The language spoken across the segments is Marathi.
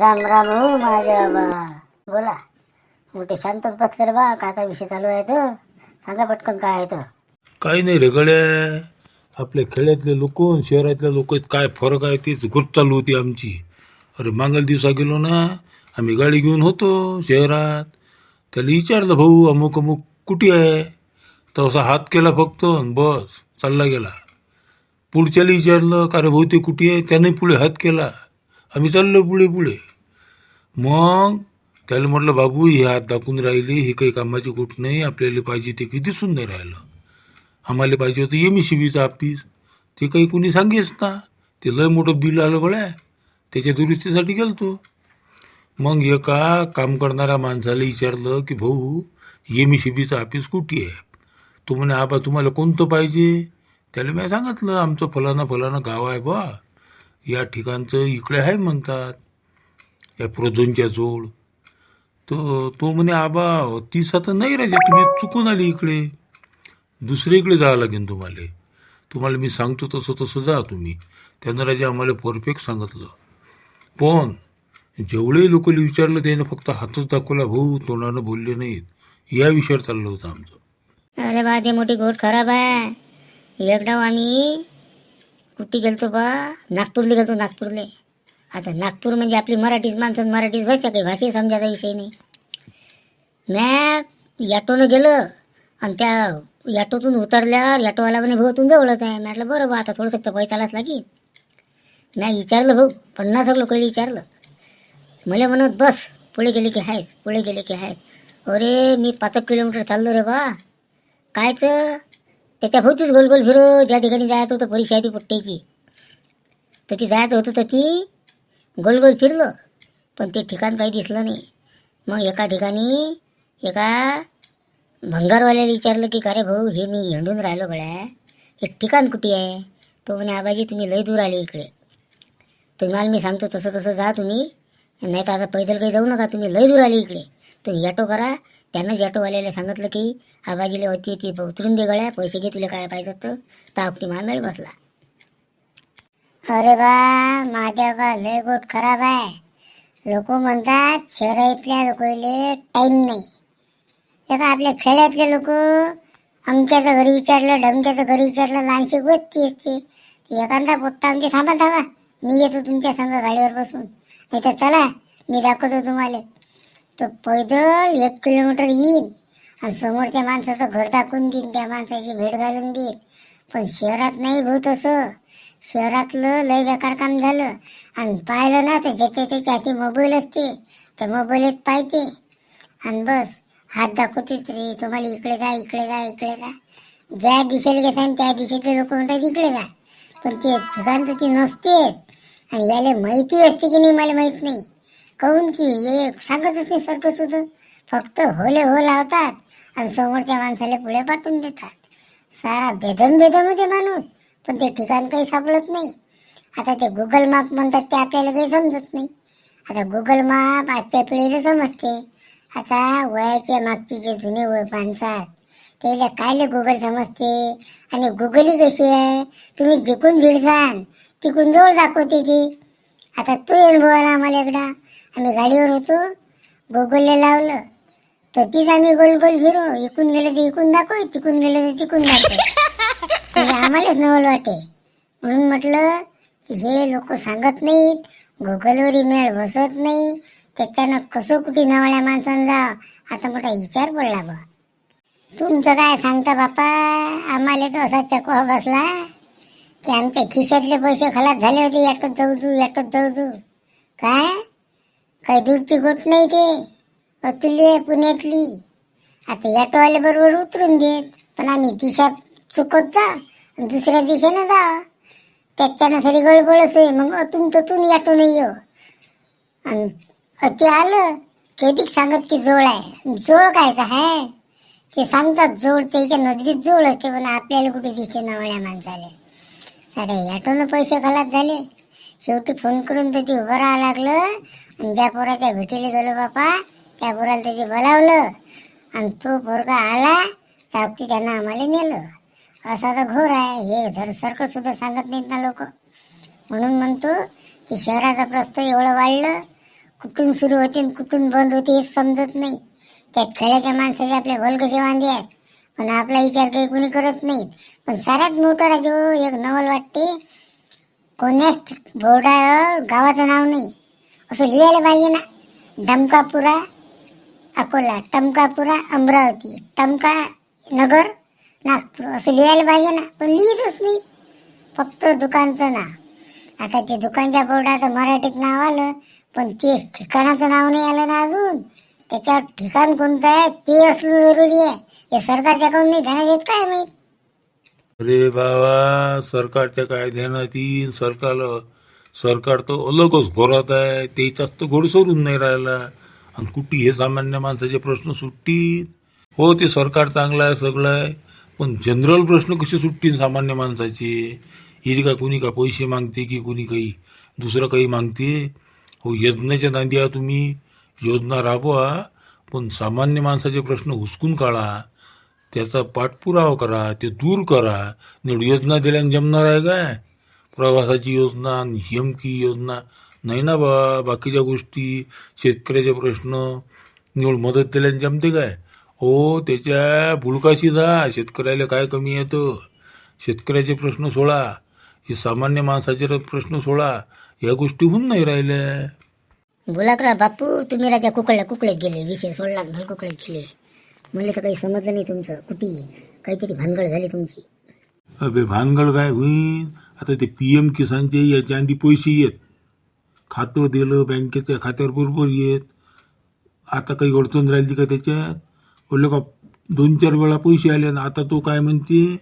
राम राम हो माझ्या बा बोला. मोठे शांतच बसले रे बा काचा विषय चालू आहे तर सांगा पटकन काय आहे तर काही नाही रे गड्या. आपल्या खेड्यातले लोक शहरातल्या लोक काय फरक आहे तीच गुट चालू होती आमची. अरे मागल दिवसा गेलो ना आम्ही गाडी घेऊन होतो शहरात. त्याला विचारलं भाऊ अमुक अमुक कुठे आहे? तर असा हात केला फक्त आणि बस चालला गेला. पुढच्याला विचारलं का रे भाऊ ते कुठे आहे? त्याने पुढे हात केला. आम्ही चाललो पुढे पुढे. मग त्याला म्हटलं बाबू हे हात दाखवून राहिले हे काही कामाची गोष्ट नाही आपल्याला पाहिजे ते काही दिसून नाही राहिलं. आम्हाला पाहिजे होतं एम सी बीचं ऑफिस ते काही कोणी सांगेच ना. ते लय मोठं बिल आलं गड्या त्याच्या दुरुस्तीसाठी गेलतो. मग एका काम करणाऱ्या माणसाला विचारलं की भाऊ एम सी बीचं ऑफिस कुठे आहे? तो म्हणे आबा तुम्हाला कोणतं पाहिजे? त्याला मी सांगितलं आमचं फलाना फलाना गाव आहे बा. या ठिकाणचं इकडे आहे म्हणतात. या प्रोझोनच्या जोड. तो तो म्हणे आबा तीस आता नाही राजे तुम्ही चुकून आली इकडे. दुसरीकडे जावं लागेल तुम्हाला. तुम्हाला मी सांगतो तसं तसं जा तुम्ही त्यानं राजा आम्हाला परफेक्ट सांगितलं. पण जेवढे लोकांनी विचारलं त्यानं फक्त हातच दाखवला भाऊ तोंडानं बोलले नाहीत. या विषयावर चाललं होतं आमचं. अरे बा ते मोठी घोट खराब आहे. एक आम्ही कुठे गेलतो बा? नागपूरला गेलतो नागपूरले. आता नागपूर म्हणजे आपली मराठीच माणसं मराठीच भाषा काही भाषा समजायचा विषय नाही. मॅ याटोनं गेलं आणि त्या याटोतून उतरल्यावर याटोवाला म्हणे भाऊ तुमचं जवळच आहे. म्हटलं बरं बा आता थोडंसं तर पैसालाच लागेल. मॅ विचारलं भाऊ पन्नास लोक विचारलं. मला म्हणत बस पुढे गेले की आहेस पुढे गेले की आहेस अरे मी पाच एक किलोमीटर चाललो रे बा. कायचं? त्याच्या भोवतीच गोल गोल फिरो. ज्या ठिकाणी जायचं होतं परीक्षा आहे ती पुट्ट्याची. तर ती जायचं होतं तर ती गोल गोल फिरलं. पण ते ठिकाण काही दिसलं नाही. मग एका ठिकाणी एका भंगारवाल्याला विचारलं की का रे भाऊ हे मी हिंडून राहिलो गड्या. हे ठिकाण कुठे आहे? तो म्हणे आबाजी तुम्ही लय दूर आले इकडे. तुम्हाला मी सांगतो तसं तसं जा तुम्ही. नाही तर आता पैदल काही जाऊ नका. तुम्ही लय दूर आले इकडे. तुम्ही ॲटो करा. त्यानंच ॲटोवाल्याला सांगितलं की आबाजीला होती ती उतरून दे गळ्या पैसे घे तुला काय पाहिजे तर तावती महामेळ बसला. अरे बा माझ्या बा लय गोट खराब आहे. लोक म्हणतात शहरातल्या लोकांले टाईम नाही. एका आपल्या खेड्यातले लोक? अमक्याचं घरी विचारलं ढमक्याचं घरी विचारलं लहानशी गोष्टी असते. एखादा पोट्टा आमची थांबा थांबा. मी येतो तुमच्या संग गाडीवर बसून. नाही तर चला मी दाखवतो तुम्हाला. तर पैदल एक किलोमीटर येईन. आणि समोरच्या माणसाचं घर दाखवून देईन त्या माणसाची भेट घालून देईन. पण शहरात नाही भाऊ तसं शहरातलं लय बेकार काम झालं. आणि पाहिलं ना तर ज्याच्या त्याच्या हाती मोबाईल असते तर मोबाईलच पाहते. आणि बस हात दाखवतेच रे तुम्हाला इकडे जा इकडे जा इकडे जा. ज्या दिशेला घेसान त्या दिशेतले लोक म्हणतात इकडे जा. पण ते ठिकाण तर ती नसतेच. आणि याला माहिती असते की नाही मला माहीत नाही. काऊन की? हे सांगतच नाही सारखं सुद्धा फक्त होले हो लावतात आणि समोरच्या माणसाला पुढे पाठवून देतात. सारा बेदम बेदम होते माणूस पण ते ठिकाण काही सापडत नाही. आता ते गुगल मॅप म्हणतात ते आपल्याला काही समजत नाही. आता गुगल मॅप आजच्या पिढीला समजते. आता वयाच्या मागचे जे जुने वय माणसात त्याला कायले गुगल समजते? आणि गुगलही कशी आहे? तुम्ही जिकून भिडसान तिकून जवळ दाखवते ती. आता तो अनुभवाला आम्हाला एकदा. आम्ही गाडीवर होतो गुगलला लावलं. तर तीच आम्ही गोल गोल फिरू इकून गेलं तर इकून दाखव तिकून गेलं तर तिकून दाखव. म्हणजे आम्हालाच नवल वाटे. म्हणून म्हटलं की हे लोक सांगत नाहीत गुगलवर मेळ बसत नाही त्याच्यानं कसं कुठे नवळ्या माणसानं जा आता मोठा विचार पडला बा. तुमचं काय सांगता बापा? आम्हाला तर असा चकवा बसला की आमच्या खिशातले पैसे खलास झाले होते याटत जाऊ तू याटत जाऊ तू. काय? काही दूरची गोट नाही ते. अतुल्य आहे पुण्यातली. आता याटोवाले बरोबर उतरून देत पण आम्ही दिशा चुकत जा. आणि दुसऱ्या दिशेनं जा. त्याच्यानं सरी गडबडच आहे मग अतून ततून याटो नाही येऊ आणि अति आलं कधीक सांगत की जोड आहे. जोड कायचा आहे ते सांगतात जोड त्याच्या नजरेत जोड असते. पण आपल्याला कुठे दिसे नवळ्या माणसाले. सारे याटोनं पैसे खलास झाले. शेवटी फोन करून त्याची उभं राहायला लागलं. आणि ज्या पोराच्या भेटीला गेलो बापा त्या पोराला त्याची बोलावलं. आणि तो पोरगा आला तर त्यानं आम्हाला नेलं. असा तर घोर आहे. हे धरसारखं सुद्धा सांगत नाहीत ना लोक. म्हणून म्हणतो की शहराचा प्रस्त एवढं वाढलं. कुठून सुरू होते आणि कुठून बंद होते हे समजत नाही. त्या खेड्याच्या माणसाचे आपले होल वांदे आहेत. पण आपला विचार काही कुणी करत नाही पण साऱ्यात मोठा राजू हो, एक नवल वाटते. कोण्याच बोर्डावर हो. गावाचं नाव नाही. असं लिहायला पाहिजे ना. डमकापुरा अकोला. टमकापुरा अमरावती. टमका नगर नागपूर. असं लिहायला पाहिजे ना. पण लिहितच नाही फक्त दुकानचं नाव. आता ते दुकानच्या बोर्डाचं मराठीत नाव आलं पण ते ठिकाणाचं नाव नाही आलं ना अजून. त्याच्यावर ठिकाण कोणतं आहे ते असलं जरुरी आहे. हे सरकारच्याकडून नाही ध्यानात येत काय माहीत? अरे बाबा सरकारच्या काय ध्यानात सरकारला सरकार तर अलगच घोरात आहे. त्याच्याच तर घोड सोडून नाही राहिला. आणि कुठे हे सामान्य माणसाचे प्रश्न सुटतील? हो ते सरकार चांगलं आहे सगळं आहे. पण जनरल प्रश्न कसे सुटतील सामान्य माणसाचे? हिरी का कोणी का पैसे मागते की कोणी काही दुसरं काही मागते? हो योजनेच्या नांदी आहात तुम्ही. योजना राबवा. पण सामान्य माणसाचे प्रश्न हुसकून काढा. त्याचा पाठपुरावा करा ते दूर करा. निवड योजना दिल्याने जमणार आहे काय? प्रवासाची योजना आणि हिमकी योजना. नाही ना बा बाकीच्या गोष्टी शेतकऱ्याचे प्रश्न. निवड मदत दिल्याने जमते काय? हो त्याच्या बुडकाशी जा शेतकऱ्याला काय कमी येतं शेतकऱ्याचे प्रश्न सोडा. हे सामान्य माणसाचे प्रश्न सोडा. या गोष्टी होऊन नाही राहिल्या बोला करा बापू तुम्ही राजा कुकडला कुकडेत गेले विषय सोडला भल गेले. म्हणले तर काही समजलं नाही तुमचं. कुठे काहीतरी भानगड झाली तुमची. अबे भानगड काय होईन? आता ते पी एम किसानचे याच्या आधी पैसे येत. खातं दिलं बँकेच्या खात्यावर बरोबर येत. आता काही अडचण राहिली का त्याच्यात? बोलले का दोन चार वेळा पैसे आले आणि आता तो काय म्हणते?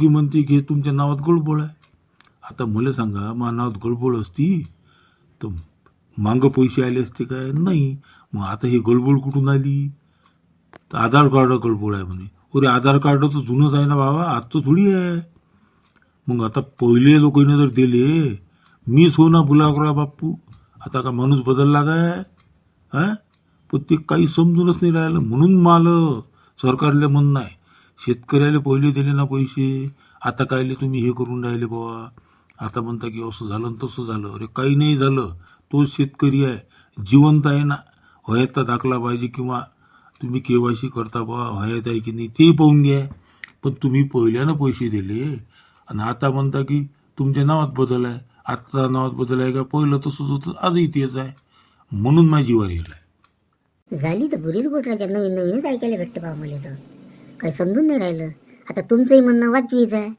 की म्हणते की हे तुमच्या नावात गडबड आहे. आता मला सांगा माझ्या नावात गडबड असती तर मागं पैसे आले असते काय? नाही. मग आता ही गडबड कुठून आली? तर आधार कार्ड गडबड आहे म्हणे. अरे आधार कार्ड तर जुनंच आहे ना बाबा आजचं थोडी आहे. मग आता पहिले लोकांनी जर दिले मीच हो ना बुलाकरा बाप्पू. आता का माणूस बदलला काय? हां? पण ते काही समजूनच नाही राहिलं. म्हणून मालं सरकारले म्हणणं आहे. शेतकऱ्याला पहिले दिले ना पैसे. आता कायले तुम्ही हे करून राहिले बुवा. आता म्हणता की असं झालं तसं झालं. अरे काही नाही झालं. तोच शेतकरी आहे. जिवंत आहे ना. हयातचा दाखला पाहिजे किंवा तुम्ही के वाय सी करता बा हयात आहे की नाही ते पाहून घ्या. पण तुम्ही पहिल्यानं पैसे दिले. आणि आता म्हणता की तुमच्या नावात बदल आहे. आत्ता नावात बदल आहे का? पहिलं तसंच होतं. आजही तेच आहे. म्हणून माझी वर येईल. झाली तर बुरीच गोष्ट राहते नवीन नवीनच ऐकायला भेटते बा मला तर. काही समजून नाही राहिलं. आता तुमचंही म्हणणं वाजवीच आहे.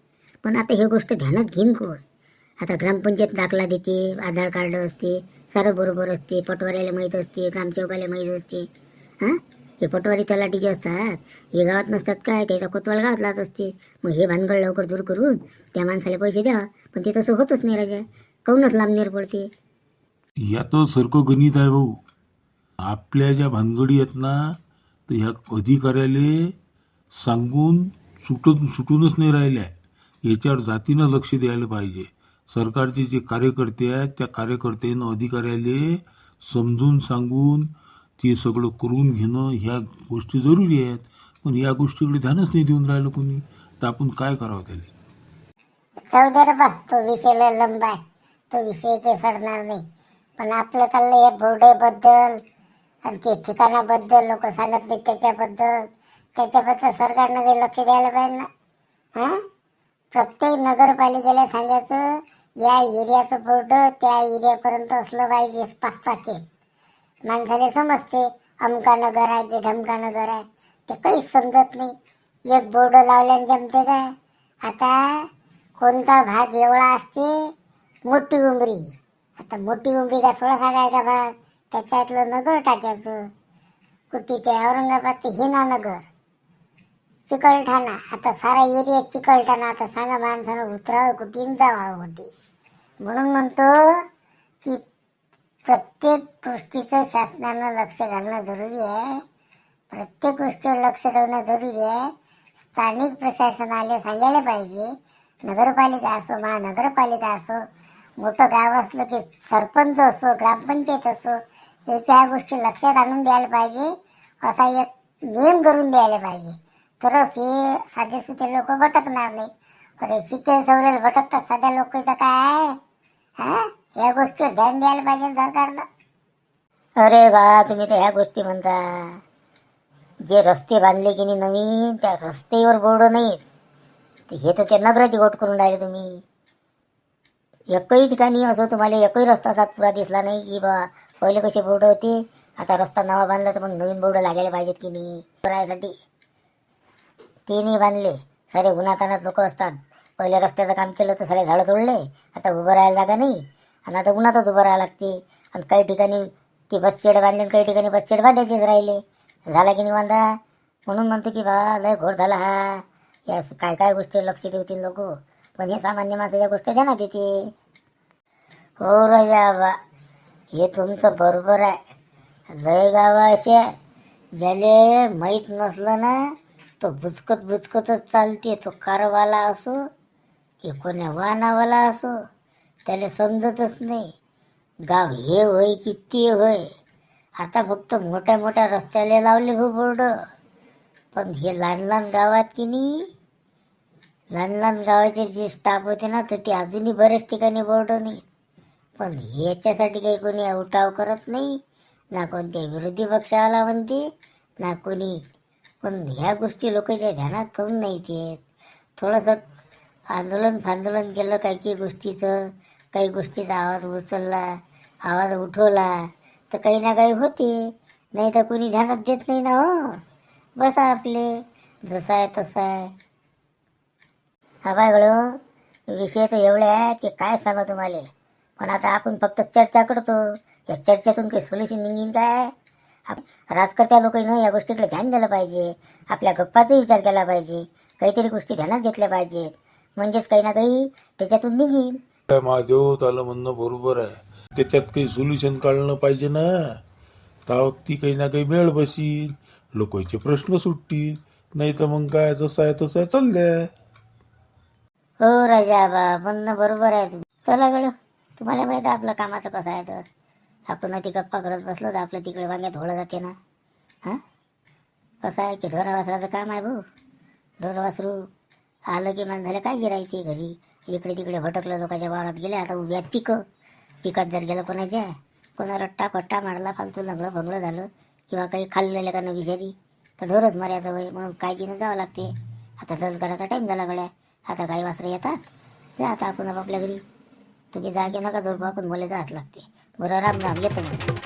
पण आता हे गोष्ट ध्यानात घेईन कोण? आता ग्रामपंचायत दाखला देते आधार कार्ड असते सारं बरोबर असते पटवाऱ्याला माहीत असते ग्रामसेवकाला माहीत असते. हां? हे पटवारी तलाठी जे असतात हे गावात नसतात काय? त्याचा कोतवाल गावातलाच असते मग हे भानगड लवकर दूर करून त्या माणसाला पैसे द्या. पण ते तसं होतच नाही राजा. काऊनच लांबनेर पडते. यात सारखं गणित आहे भाऊ. आपल्या ज्या भानगडी आहेत ना तर ह्या अधिकाऱ्याले सांगून सुटून सुटूनच नाही राहिल्या. याच्यावर जातीनं लक्ष द्यायला पाहिजे. सरकारचे जे कार्यकर्ते आहेत त्या कार्यकर्त्यांना अधिकाऱ्याले समजून सांगून ते सगळं करून घेणं ह्या गोष्टी जरुरी आहेत. पण या गोष्टीकडे ध्यानच नाही देऊन राहिलं कोणी तर आपण काय करावं त्याला? जाऊ दे रे बा तो विषय लय लंबा आहे. तो विषय काही सरणार नाही. पण आपलं चाललंय हे बोर्डेबद्दल आणि ते ठिकाणाबद्दल लोक सांगत नाही त्याच्याबद्दल. त्याच्याबद्दल सरकारनं काही लक्ष द्यायला पाहिजे ना? हां? प्रत्येक नगरपालिकेला सांगायचं या एरियाचं बोर्ड त्या एरियापर्यंत असलं पाहिजे पाच सहा खेप. माणसाला समजते अमका नगर आहे की ढमका नगर आहे. ते काहीच समजत नाही. एक बोर्ड लावल्याने जमते काय? आता कोणता भाग एवढा असते? मोठी उंबरी आता मोठी उंबरी का थोडा सांगायचा भाग त्याच्यातलं नगर टाकायचं. कुठे ते औरंगाबाद ते हिना नगर. चिकलठाणा. आता सारा एरिया चिकलठाणा. आता सांगा माणसानं उतरावं कुठे जावं कुठे? म्हणून म्हणतो की प्रत्येक गोष्टीचं शासनानं लक्ष घालणं जरुरी आहे. प्रत्येक गोष्टीवर लक्ष ठेवणं जरुरी आहे. स्थानिक प्रशासनाला सांगायला पाहिजे. नगरपालिका असो महानगरपालिका असो मोठं गाव असलं की सरपंच असो ग्रामपंचायत असो याच्या गोष्टी लक्षात आणून द्यायला पाहिजे. असा एक नियम करून द्यायला पाहिजे. तरच हे साधे सुधे लोक भटकणार नाही अरे शिके सवरेल भटकतात साध्या लोकांचं काय आहे? हा? या गोष्टीवर ध्यान द्यायला पाहिजे सरकारनं अरे बा तुम्ही तर ह्या गोष्टी म्हणता. जे रस्ते बांधले की नाही नवीन त्या रस्तेवर बोर्ड नाहीत. हे तर त्या नगराची गोट करून राहिले तुम्ही. एकही ठिकाणी असं तुम्हाला एकही रस्ता असा पुरा दिसला नाही की बा पहिले कसे बोर्ड होते आता रस्ता नवा बांधला तर मग नवीन बोर्ड लागायला पाहिजेत की नाही? करायसाठी. ते नाही बांधले. सारे उन्हातानात लोक असतात. पहिले रस्त्याचं काम केलं तर सगळे झाडं तोडले. आता उभं राहायला जागा नाही. आणि आता उन्हातच उभं राहावं लागते. आणि काही ठिकाणी ती बस शेड बांधले आणि काही ठिकाणी बस शेड बांधायचीच राहिले. झाला की नाही बांधा म्हणून म्हणतो की बा लय घोर झाला हा. या काय काय गोष्टी लक्ष ठेवतील लोक. पण हे सामान्य माणसाच्या गोष्ट ना तिथे हो राजा बा हे तुमचं बरोबर आहे. लय गावं असे ज्याले माहीत नसलं ना तो बुचकत बुचकतच चालते. तो कारवाला असो की कोण्या वाहनावाला असो. त्याला समजतच नाही. गाव हे होय की ते होय? आता फक्त मोठ्या मोठ्या रस्त्याला लावले हो बोर्ड. पण हे लहान लहान गावात की नाही? लहान लहान गावाचे जे स्टाफ होते ना तर ते अजूनही बऱ्याच ठिकाणी बोर्ड नाही. पण याच्यासाठी काही कोणी उठाव करत नाही ना कोणत्या विरोधी पक्षाला म्हणते ना कोणी. पण ह्या गोष्टी लोकांच्या ध्यानात करून नाही येत? थोडंसं आंदोलन फांदोलन केलं काही काही गोष्टीचं काही गोष्टीचा आवाज उचलला आवाज उठवला तर काही ना काही होते. नाही तर कोणी ध्यानात देत नाही ना हो. बसा आपले जसं आहे तसं आहे. हा बाय विषय तर एवढे आहेत की काय सांगा तुम्हाला. पण आता आपण फक्त चर्चा करतो. या चर्चेतून काही सोल्युशन निघीन काय? आप- राजकर्त्या लोकांनी या गोष्टीकडे ध्यान दिलं पाहिजे. आपल्या गप्पाचा विचार केला पाहिजे. काहीतरी गोष्टी ध्यानात घेतल्या पाहिजेत. म्हणजेच काही ना काही त्याच्यातून निघीन. काय महादेव हो, त्याला म्हणणं बरोबर आहे. त्याच्यात काही सोल्युशन काढलं पाहिजे ना. तर ती काही ना काही वेळ बसील लोकांचे प्रश्न सुटतील. नाही तर मग काय जसं आहे तसं आहे चाललंय. हो राजा बा म्हणणं बरोबर आहे तुम चला गड तुम्हाला माहिती आहे आपलं कामाचं कसं आहे तर. आपण ती गप्पा करत बसलो तर आपल्या तिकडे वांग्यात होळं जाते ना. हां? कसं आहे की ढोरा वासराचं काम आहे भाऊ. ढोरा वासरू आलं की मान झालं काय गिरायते घरी. इकडे तिकडे भटकलं लोकांच्या वावरात गेले. आता उभ्यात पिकं. पिकात जर गेलं कोणाच्या कोणा रट्टा पट्टा मारला फालतू लंगडं भंगडं झालं किंवा काही खाल्लेलं का विषारी तर ढोरच मर्याचं वय म्हणून काळजीनं जावं लागते. आता दल करायचा टाईम झाला गड्या. आता काही वासरं येतात. जा आता आपण आपल्या घरी. तुम्ही जागे नका झोपा पण मला जाच लागते. बरं राम राम येतो म्हणून